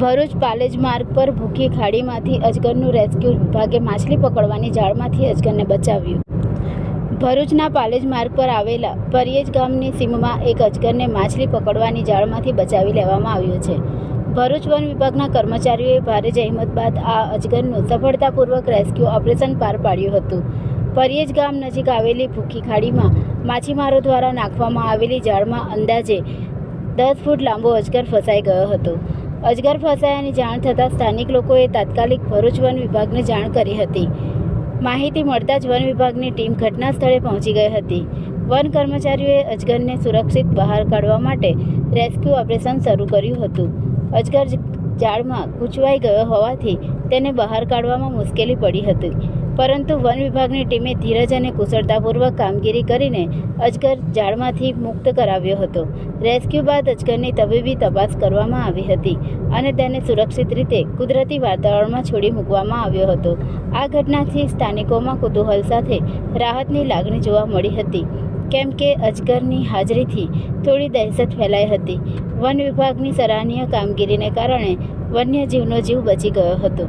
ભરૂચ પાલેજ માર્ગ પર ભૂખી ખાડીમાંથી અજગરનું રેસ્ક્યુ વિભાગે માછલી પકડવાની જાળમાંથી અજગરને બચાવ્યું. ભરૂચના પાલેજ માર્ગ પર આવેલા પરિયેજ ગામની સીમમાં એક અજગરને માછલી પકડવાની જાળમાંથી બચાવી લેવામાં આવ્યો છે. ભરૂચ વન વિભાગના કર્મચારીઓએ ભારે જહેમત બાદ આ અજગરનું સફળતાપૂર્વક રેસ્ક્યુ ઓપરેશન પાર પાડ્યું હતું. પરિયેજ ગામ નજીક આવેલી ભૂખી ખાડીમાં માછીમારો દ્વારા નાખવામાં આવેલી જાળમાં અંદાજે દસ ફૂટ લાંબો અજગર ફસાઈ ગયો હતો. અજગર ફસાયાની જાણ થતાં સ્થાનિક લોકોએ તાત્કાલિક ભરૂચ વન વિભાગને જાણ કરી હતી. માહિતી મળતા જ વન વિભાગની ટીમ ઘટના સ્થળે પહોંચી ગઈ હતી. વન કર્મચારીઓએ અજગરને સુરક્ષિત બહાર કાઢવા માટે રેસ્ક્યુ ઓપરેશન શરૂ કર્યું હતું. અજગર જાળમાં ગૂંચવાઈ ગયો હોવાથી તેને બહાર કાઢવામાં મુશ્કેલી પડી હતી. પરંતુ વન વિભાગની ટીમે ધીરજ અને કુશળતાપૂર્વક કામગીરી કરીને અજગર ઝાડમાંથી મુક્ત કરાવ્યો હતો. રેસ્ક્યુ બાદ અજગરની તબીબી તપાસ કરવામાં આવી હતી અને તેને સુરક્ષિત રીતે કુદરતી વાતાવરણમાં છોડી મૂકવામાં આવ્યો હતો. આ ઘટનાથી સ્થાનિકોમાં કુતૂહલ સાથે રાહતની લાગણી જોવા મળી હતી. કેમ કે અજગરની હાજરીથી થોડી દહેશત ફેલાઈ હતી. વન વિભાગની સરાહનીય કામગીરીને કારણે વન્યજીવનો જીવ બચી ગયો હતો.